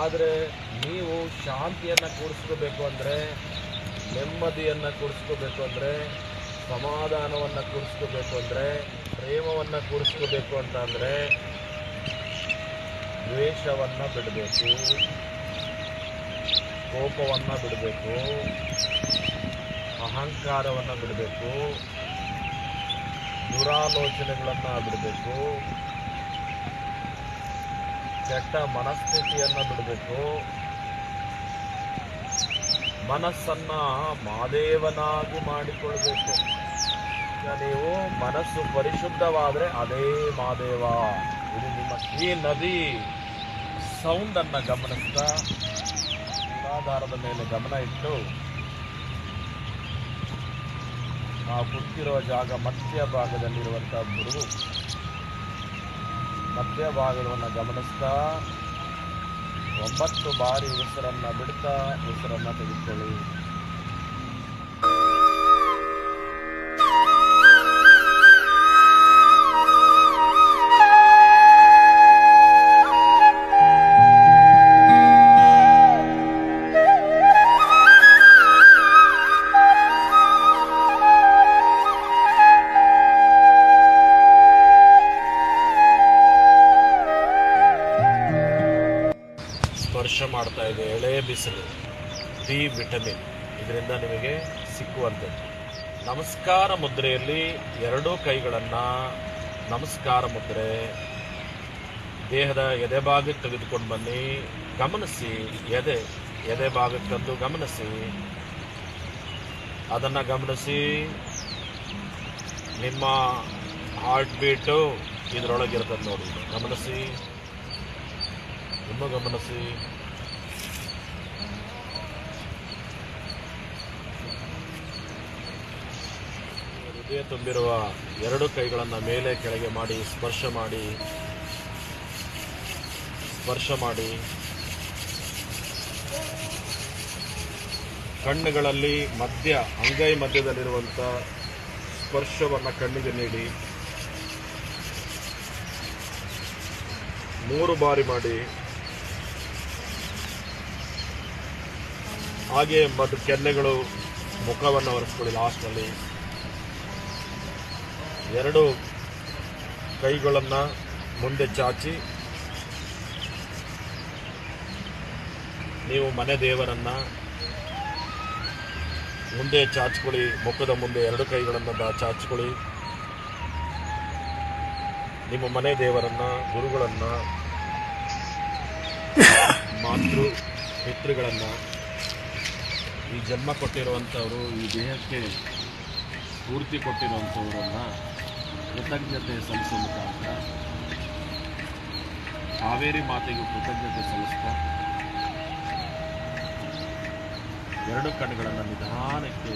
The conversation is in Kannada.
ಆದರೆ ನೀವು ಶಾಂತಿಯನ್ನು ಕೂಡಿಸ್ಕೋಬೇಕು ಅಂದರೆ, ನೆಮ್ಮದಿಯನ್ನು ಕೂಡಿಸ್ಕೋಬೇಕು ಅಂದರೆ, ಸಮಾಧಾನವನ್ನು ಕೂಡಿಸ್ಕೋಬೇಕು ಅಂದರೆ, ಪ್ರೇಮವನ್ನು ಕೂಡಿಸ್ಕೋಬೇಕು ಅಂತ ಅಂದರೆ ದ್ವೇಷವನ್ನು ಬಿಡಬೇಕು, ಕೋಪವನ್ನು ಬಿಡಬೇಕು, ಅಹಂಕಾರವನ್ನು ಬಿಡಬೇಕು, ದುರಾಲೋಚನೆಗಳನ್ನು ಬಿಡಬೇಕು. ಕೆಟ್ಟ ಮನಸ್ಥಿತಿಯನ್ನು ಬಿಡಬೇಕು. ಮನಸ್ಸನ್ನ ಮಾದೇವನಾಗಿ ಮಾಡಿಕೊಳ್ಬೇಕು. ನೀವು ಮನಸ್ಸು ಪರಿಶುದ್ಧವಾದರೆ ಅದೇ ಮಾದೇವ. ಇದು ನಿಮ್ಮ ಈ ನದಿ ಸೌಂಡನ್ನು ಗಮನಿಸ್ತಾ. ಮೂಲಾಧಾರದ ಮೇಲೆ ಗಮನ ಇಟ್ಟು. ನಾವು ಕುಂತಿರುವ ಜಾಗ ಮಧ್ಯ ಭಾಗದಲ್ಲಿರುವಂಥ ಗುರು ಮಧ್ಯ ಭಾಗವನ್ನು ಗಮನಿಸ್ತಾ ಒಂಬತ್ತು ಬಾರಿ ಉಸಿರನ್ನು ಬಿಡ್ತಾ ಉಸಿರನ್ನು ತೆಗೆದುಕೊಳ್ಳಿ. ಸ್ಪರ್ಶ ಮಾಡ್ತಾ ಇದೆ. ಎಳೆ ಬಿಸಿಲು ಡಿ ವಿಟಮಿನ್. ಇದರಿಂದ ನಿಮಗೆ ಸಿಕ್ಕುವಂಥದ್ದು ನಮಸ್ಕಾರ ಮುದ್ರೆಯಲ್ಲಿ ಎರಡೂ ಕೈಗಳನ್ನು ನಮಸ್ಕಾರ ಮುದ್ರೆ. ದೇಹದ ಎದೆ ಭಾಗಕ್ಕೆ ತೆಗೆದುಕೊಂಡು ಬನ್ನಿ. ಗಮನಿಸಿ ಎದೆ ಎದೆ ಭಾಗಕ್ಕಂದು ಗಮನಿಸಿ. ಅದನ್ನು ಗಮನಿಸಿ. ನಿಮ್ಮ ಹಾರ್ಟ್ ಬೀಟು ಇದರೊಳಗಿರ್ತದೆ ನೋಡಿ. ಗಮನಿಸಿ. ಇನ್ನೂ ಗಮನಿಸಿ ಹೃದಯ ತುಂಬಿರುವ ಎರಡು ಕೈಗಳನ್ನು ಮೇಲೆ, ಕೆಳಗೆ ಮಾಡಿ, ಸ್ಪರ್ಶ ಮಾಡಿ. ಸ್ಪರ್ಶ ಮಾಡಿ. ಕಣ್ಣುಗಳಲ್ಲಿ ಮಧ್ಯ, ಅಂಗೈ ಮಧ್ಯದಲ್ಲಿರುವಂಥ ಸ್ಪರ್ಶವನ್ನು ಕಣ್ಣಿಗೆ ನೀಡಿ. ಮೂರು ಬಾರಿ ಮಾಡಿ. ಹಾಗೆ ಮತ್ತು ಕೆನ್ನೆಗಳು ಮುಖವನ್ನು ಒರೆಸ್ಕೊಳ್ಳಿ ಲಾಸ್ಟ್ನಲ್ಲಿ. ಎರಡು ಕೈಗಳನ್ನು ಮುಂದೆ ಚಾಚಿ. ನೀವು ಮನೆ ದೇವರನ್ನ ಮುಂದೆ ಚಾಚ್ಕೊಳ್ಳಿ, ಮುಖದ ಮುಂದೆ ಎರಡು ಕೈಗಳನ್ನು ಚಾಚಿಕೊಳ್ಳಿ. ನಿಮ್ಮ ಮನೆ ದೇವರನ್ನ, ಗುರುಗಳನ್ನು, ಮಾತೃ, ಪಿತೃಗಳನ್ನ ಈ ಜನ್ಮ ಕೊಟ್ಟಿರುವಂಥವರು, ಈ ದೇಹಕ್ಕೆ ಸ್ಫೂರ್ತಿ ಕೊಟ್ಟಿರುವಂಥವರನ್ನ ಕೃತಜ್ಞತೆ ಸಲ್ಲಿಸುವ ಮುಖಾಂತರ ಕಾವೇರಿ ಮಾತೆಗೆ ಕೃತಜ್ಞತೆ ಸಲ್ಲಿಸ್ತಾ ಎರಡು ಕಣ್ಣುಗಳನ್ನು ನಿಧಾನಕ್ಕೆ